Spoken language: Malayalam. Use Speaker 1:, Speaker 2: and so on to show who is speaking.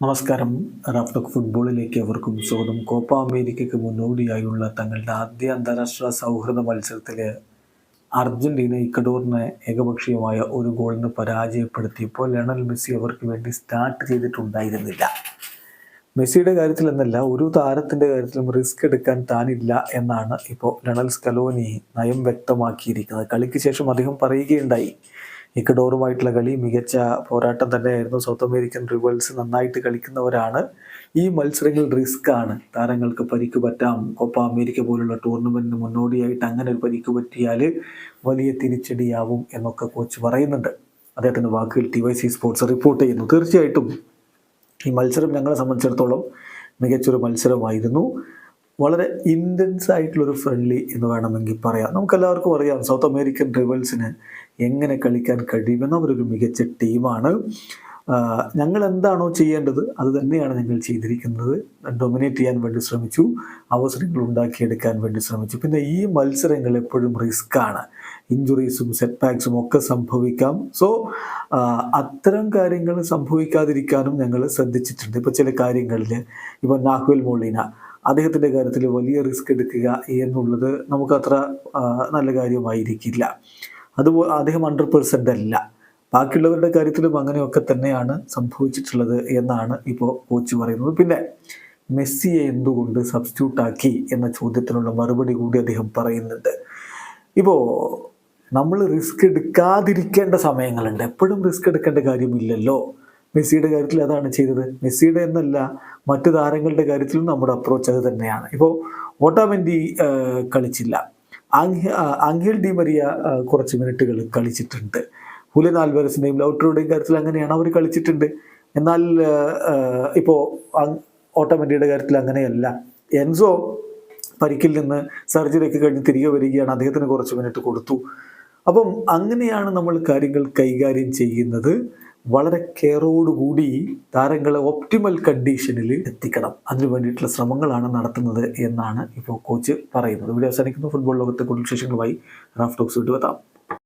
Speaker 1: നമസ്കാരം. റാഫ്റ്റോക്ക് ഫുട്ബോളിലേക്ക് അവർക്കും സ്വാഗതം. കോപ്പ അമേരിക്കയ്ക്ക് മുന്നോടിയായുള്ള തങ്ങളുടെ ആദ്യ അന്താരാഷ്ട്ര സൗഹൃദ മത്സരത്തിൽ അർജന്റീന ഇക്കഡോറിനെ ഏകപക്ഷീയമായ ഒരു ഗോളിന് പരാജയപ്പെടുത്തിയപ്പോൾ ലണൽ മെസ്സി അവർക്ക് വേണ്ടി സ്റ്റാർട്ട് ചെയ്തിട്ടുണ്ടായിരുന്നില്ല. മെസ്സിയുടെ കാര്യത്തിൽ എന്നല്ല ഒരു താരത്തിന്റെ കാര്യത്തിലും റിസ്ക് എടുക്കാൻ താനില്ല എന്നാണ് ഇപ്പോൾ ലണൽ സ്കലോനി നയം വ്യക്തമാക്കിയിരിക്കുന്നത്. കളിക്ക് ശേഷം അദ്ദേഹം പറയുകയുണ്ടായി ഇക്കഡോറുമായിട്ടുള്ള കളി മികച്ച പോരാട്ടം തന്നെയായിരുന്നു സൗത്ത് അമേരിക്കൻ റിവൽസ് നന്നായിട്ട് കളിക്കുന്നവരാണ്. ഈ മത്സരങ്ങൾ റിസ്ക് ആണ്. താരങ്ങൾക്ക് പരിക്ക് പറ്റാം. കോപ്പ അമേരിക്ക പോലുള്ള ടൂർണമെന്റിന് മുന്നോടിയായിട്ട് അങ്ങനെ ഒരു പരിക്ക് പറ്റിയാൽ വലിയ തിരിച്ചടിയാവും എന്നൊക്കെ കോച്ച് പറയുന്നുണ്ട്. അദ്ദേഹത്തിന്റെ വാക്കുകൾ T Y C sports report ചെയ്യുന്നു. തീർച്ചയായിട്ടും ഈ മത്സരം ഞങ്ങളെ സംബന്ധിച്ചിടത്തോളം മികച്ചൊരു മത്സരമായിരുന്നു. വളരെ ഇന്റൻസ് ആയിട്ടുള്ളൊരു ഫ്രണ്ട്ലി എന്ന് വേണമെങ്കിൽ പറയാം. നമുക്കെല്ലാവർക്കും അറിയാം സൗത്ത് അമേരിക്കൻ റിവൽസിന് എങ്ങനെ കളിക്കാൻ കഴിയുമെന്ന് അവരൊരു മികച്ച ടീമാണ്. ഞങ്ങൾ എന്താണോ ചെയ്യേണ്ടത് അത് തന്നെയാണ് ഞങ്ങൾ ചെയ്തിരിക്കുന്നത്. ഡൊമിനേറ്റ് ചെയ്യാൻ വേണ്ടി ശ്രമിച്ചു അവസരങ്ങൾ ഉണ്ടാക്കിയെടുക്കാൻ വേണ്ടി ശ്രമിച്ചു. പിന്നെ ഈ മത്സരങ്ങൾ എപ്പോഴും റിസ്ക് ആണ്. ഇഞ്ചുറീസും സെറ്റ് ബാക്സും ഒക്കെ സംഭവിക്കാം. സോ അത്തരം കാര്യങ്ങൾ സംഭവിക്കാതിരിക്കാനും ഞങ്ങൾ ശ്രദ്ധിച്ചിട്ടുണ്ട്. ഇപ്പോൾ ചില കാര്യങ്ങളിൽ ഇപ്പോൾ നാഹുൽ മൊളീന അദ്ദേഹത്തിന്റെ കാര്യത്തിൽ വലിയ റിസ്ക് എടുക്കുക എന്നുള്ളത് നമുക്കത്ര നല്ല കാര്യമായിരിക്കില്ല. അതുപോലെ അദ്ദേഹം ഹൺഡ്രഡ് പെർസെന്റ് അല്ല. ബാക്കിയുള്ളവരുടെ കാര്യത്തിലും അങ്ങനെയൊക്കെ തന്നെയാണ് സംഭവിച്ചിട്ടുള്ളത് എന്നാണ് ഇപ്പോൾ കോച്ച് പറയുന്നത്. പിന്നെ മെസ്സിയെ എന്തുകൊണ്ട് സബ്സ്റ്റിറ്റ്യൂട്ട് ആക്കി എന്ന ചോദ്യത്തിനുള്ള മറുപടി കൂടി അദ്ദേഹം പറയുന്നുണ്ട്. ഇപ്പോൾ നമ്മൾ റിസ്ക് എടുക്കാതിരിക്കേണ്ട സമയങ്ങളുണ്ട്. എപ്പോഴും റിസ്ക് എടുക്കേണ്ട കാര്യമില്ലല്ലോ. മെസ്സിയുടെ കാര്യത്തിൽ അതാണ് ചെയ്തത്. മെസ്സിയുടെ എന്നല്ല മറ്റു താരങ്ങളുടെ കാര്യത്തിലും നമ്മുടെ അപ്രോച്ച് അത് തന്നെയാണ്. ഇപ്പോൾ ഓട്ടാമെന്റി കളിച്ചില്ല. അങ്കിൾ ഡി മരിയ കുറച്ച് മിനിറ്റുകൾ കളിച്ചിട്ടുണ്ട്. ഹുലൻ ആൽവരസിന്റെയും ലൗട്ടറുടെയും കാര്യത്തിൽ അങ്ങനെയാണ് അവർ കളിച്ചിട്ടുണ്ട്. എന്നാൽ ഇപ്പോൾ ഓട്ടോമെന്റിയുടെ കാര്യത്തിൽ അങ്ങനെയല്ല. എൻസോ പരിക്കിൽ നിന്ന് സർജറിയൊക്കെ കഴിഞ്ഞ് തിരികെ വരികയാണ്. അദ്ദേഹത്തിന് കുറച്ച് മിനിറ്റ് കൊടുത്തു. അപ്പം അങ്ങനെയാണ് നമ്മൾ കാര്യങ്ങൾ കൈകാര്യം ചെയ്യുന്നത്. വളരെ കെയറോടുകൂടി താരങ്ങളെ ഒപ്റ്റിമൽ കണ്ടീഷനിൽ എത്തിക്കണം. അതിനു വേണ്ടിയിട്ടുള്ള ശ്രമങ്ങളാണ് നടത്തുന്നത് എന്നാണ് ഇപ്പോൾ കോച്ച് പറയുന്നത്. ഇവിടെ അവസാനിക്കുന്നു. ഫുട്ബോൾ ലോകത്തെ കൂടുതൽ വിശേഷങ്ങളുമായി റാഫ് ടോക്സ് വിട്ടുവെത്താം